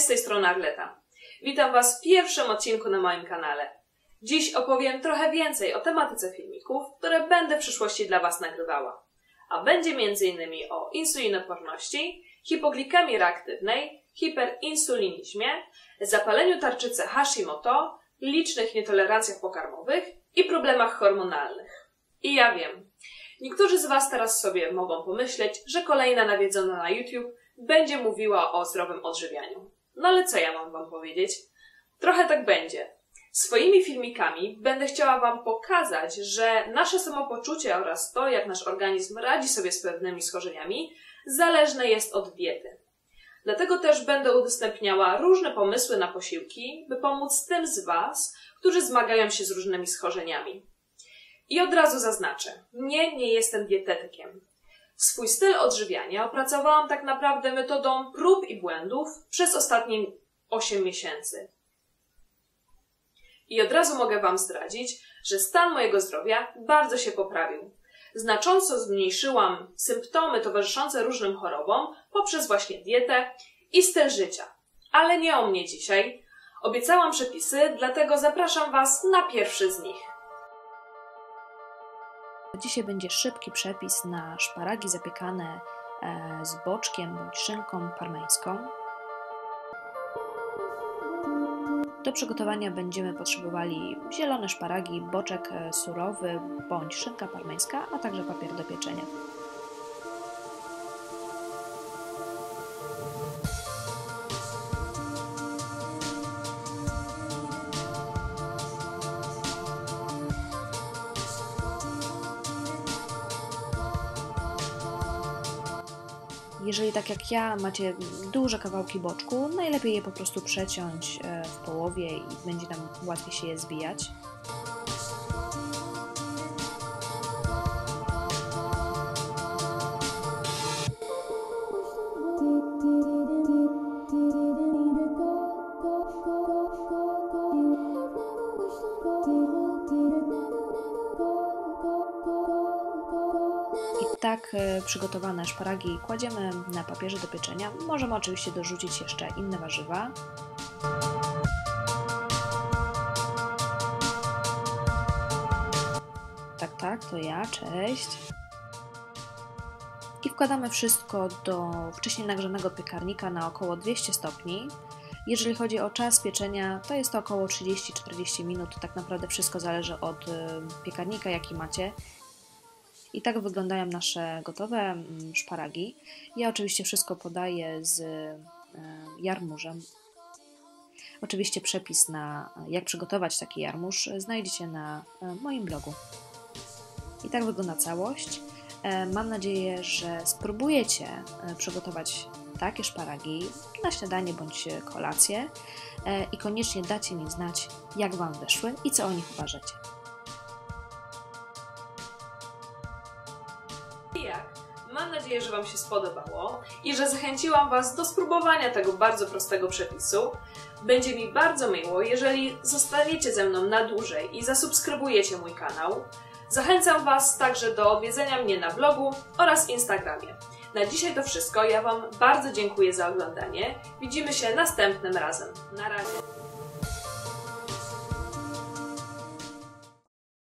Cześć, z tej strony Arleta. Witam Was w pierwszym odcinku na moim kanale. Dziś opowiem trochę więcej o tematyce filmików, które będę w przyszłości dla Was nagrywała. A będzie m.in. o insulinoporności, hipoglikemii reaktywnej, hiperinsulinizmie, zapaleniu tarczycy Hashimoto, licznych nietolerancjach pokarmowych i problemach hormonalnych. I ja wiem, niektórzy z Was teraz sobie mogą pomyśleć, że kolejna nawiedzona na YouTube będzie mówiła o zdrowym odżywianiu. No ale co ja mam Wam powiedzieć? Trochę tak będzie. Swoimi filmikami będę chciała Wam pokazać, że nasze samopoczucie oraz to, jak nasz organizm radzi sobie z pewnymi schorzeniami, zależne jest od diety. Dlatego też będę udostępniała różne pomysły na posiłki, by pomóc tym z Was, którzy zmagają się z różnymi schorzeniami. I od razu zaznaczę, nie, nie jestem dietetykiem. Swój styl odżywiania opracowałam tak naprawdę metodą prób i błędów przez ostatnie 8 miesięcy. I od razu mogę Wam zdradzić, że stan mojego zdrowia bardzo się poprawił. Znacząco zmniejszyłam symptomy towarzyszące różnym chorobom poprzez właśnie dietę i styl życia. Ale nie o mnie dzisiaj. Obiecałam przepisy, dlatego zapraszam Was na pierwszy z nich. Dzisiaj będzie szybki przepis na szparagi zapiekane e, z boczkiem bądź szynką parmeńską. Do przygotowania będziemy potrzebowali zielone szparagi, boczek e, surowy bądź szynka parmeńska, a także papier do pieczenia. Jeżeli tak jak ja macie duże kawałki boczku, najlepiej je po prostu przeciąć e, w połowie i będzie nam łatwiej się je zbijać. Tak e, przygotowane szparagi kładziemy na papierze do pieczenia. Możemy oczywiście dorzucić jeszcze inne warzywa. Tak, tak, to ja, cześć. I wkładamy wszystko do wcześniej nagrzanego piekarnika na około 200 stopni. Jeżeli chodzi o czas pieczenia, to jest to około 30-40 minut. Tak naprawdę wszystko zależy od e, piekarnika, jaki macie. I tak wyglądają nasze gotowe mm, szparagi. Ja oczywiście wszystko podaję z e, jarmużem. Oczywiście przepis na jak przygotować taki jarmuż znajdziecie na e, moim blogu. I tak wygląda całość. E, mam nadzieję, że spróbujecie przygotować takie szparagi na śniadanie bądź kolację i koniecznie dacie mi znać, jak Wam wyszły i co o nich uważacie. I jak? Mam nadzieję, że Wam się spodobało i że zachęciłam Was do spróbowania tego bardzo prostego przepisu. Będzie mi bardzo miło, jeżeli zostaniecie ze mną na dłużej i zasubskrybujecie mój kanał. Zachęcam Was także do odwiedzenia mnie na blogu oraz Instagramie. Na dzisiaj to wszystko. Ja Wam bardzo dziękuję za oglądanie. Widzimy się następnym razem. Na razie.